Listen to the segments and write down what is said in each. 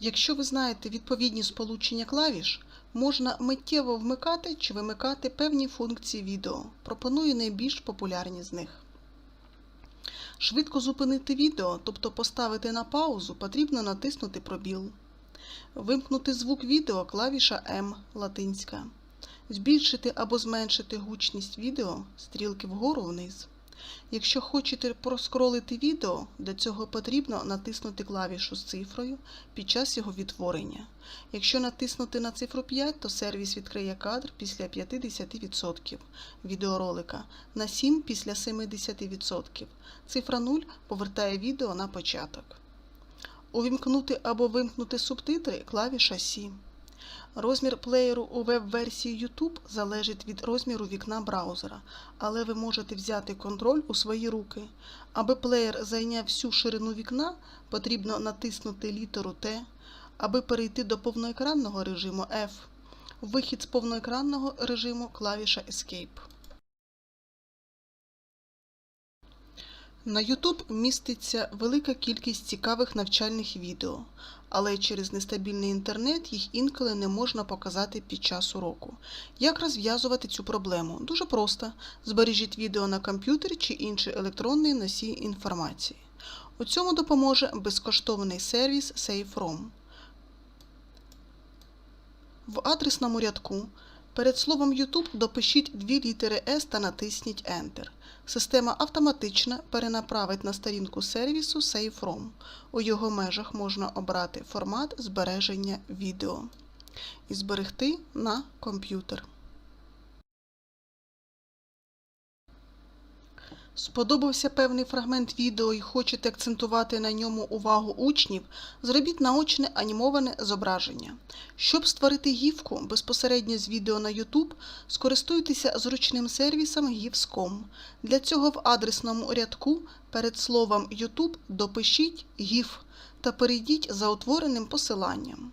Якщо ви знаєте відповідні сполучення клавіш, можна миттєво вмикати чи вимикати певні функції відео. Пропоную найбільш популярні з них. Швидко зупинити відео, тобто поставити на паузу, потрібно натиснути пробіл. Вимкнути звук відео клавіша М латинська. Збільшити або зменшити гучність відео стрілки вгору вниз. Якщо хочете проскролити відео, для цього потрібно натиснути клавішу з цифрою під час його відтворення. Якщо натиснути на цифру 5, то сервіс відкриє кадр після 50% відеоролика, на 7 після 70%. Цифра 0 повертає відео на початок. Увімкнути або вимкнути субтитри клавіша Сі. Розмір плеєру у веб-версії YouTube залежить від розміру вікна браузера, але ви можете взяти контроль у свої руки. Аби плеєр зайняв всю ширину вікна, потрібно натиснути літеру Т, аби перейти до повноекранного режиму F. Вихід з повноекранного режиму клавіша Escape. На YouTube міститься велика кількість цікавих навчальних відео, але через нестабільний інтернет їх інколи не можна показати під час уроку. Як розв'язувати цю проблему? Дуже просто. Збережіть відео на комп'ютері чи інший електронний носій інформації. У цьому допоможе безкоштовний сервіс SafeRoom. В адресному рядку перед словом YouTube допишіть дві літери S та натисніть Enter. Система автоматично перенаправить на сторінку сервісу SafeRoom. У його межах можна обрати формат збереження відео і зберегти на комп'ютер. Сподобався певний фрагмент відео і хочете акцентувати на ньому увагу учнів, зробіть наочне анімоване зображення. Щоб створити гівку безпосередньо з відео на YouTube, скористуйтеся зручним сервісом GIFS.com. Для цього в адресному рядку перед словом YouTube допишіть GIF та перейдіть за утвореним посиланням.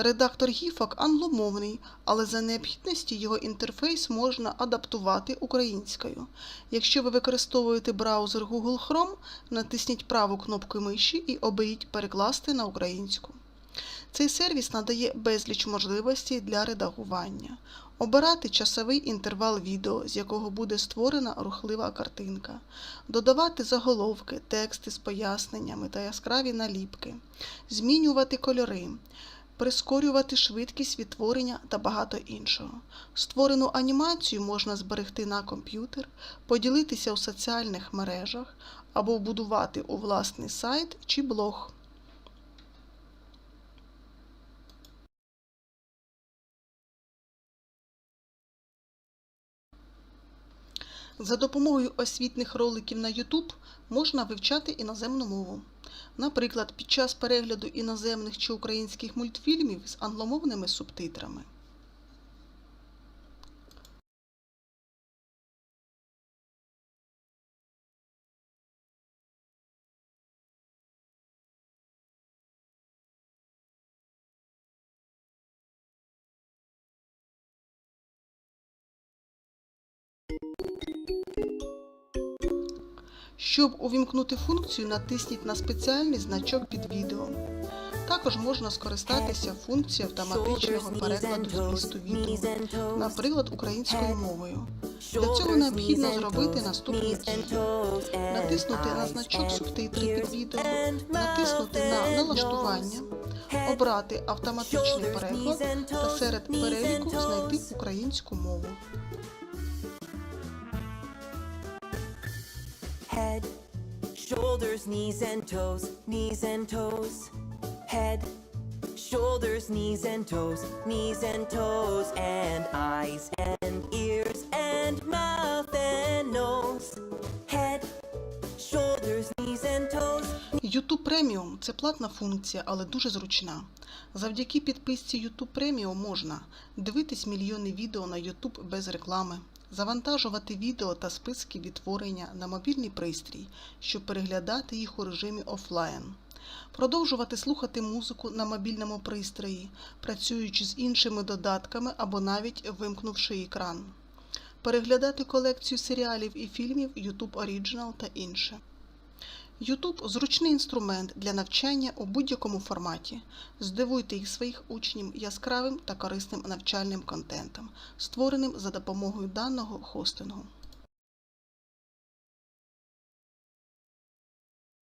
Редактор гіфок англомовний, але за необхідності його інтерфейс можна адаптувати українською. Якщо ви використовуєте браузер Google Chrome, натисніть праву кнопку миші і оберіть Перекласти на українську. Цей сервіс надає безліч можливостей для редагування. Обирати часовий інтервал відео, з якого буде створена рухлива картинка, додавати заголовки, тексти з поясненнями та яскраві наліпки, змінювати кольори прискорювати швидкість відтворення та багато іншого. Створену анімацію можна зберегти на комп'ютер, поділитися у соціальних мережах або вбудувати у власний сайт чи блог. За допомогою освітних роликів на YouTube можна вивчати іноземну мову. Наприклад, під час перегляду іноземних чи українських мультфільмів з англомовними субтитрами. Щоб увімкнути функцію, натисніть на спеціальний значок під відео. Також можна скористатися функцією автоматичного перекладу змісту відео, наприклад, українською мовою. Для цього необхідно зробити наступні дії. Натиснути на значок субтитри під відео, натиснути на налаштування, обрати автоматичний переклад та серед переліку знайти українську мову. Shoulders, knees and toes, knees and toes. Head, shoulders, knees and toes, knees and toes, and eyes and ears and mouth and nose. Head, shoulders, knees and toes. YouTube Premium – це платна функція, але дуже зручна. Завдяки підписці YouTube Premium можна дивитись мільйони відео на YouTube без реклами, завантажувати відео та списки відтворення на мобільний пристрій, щоб переглядати їх у режимі офлайн, продовжувати слухати музику на мобільному пристрої, працюючи з іншими додатками або навіть вимкнувши екран, переглядати колекцію серіалів і фільмів YouTube Original та інше. YouTube – зручний інструмент для навчання у будь-якому форматі. Здивуйте їх своїх учнів яскравим та корисним навчальним контентом, створеним за допомогою даного хостингу.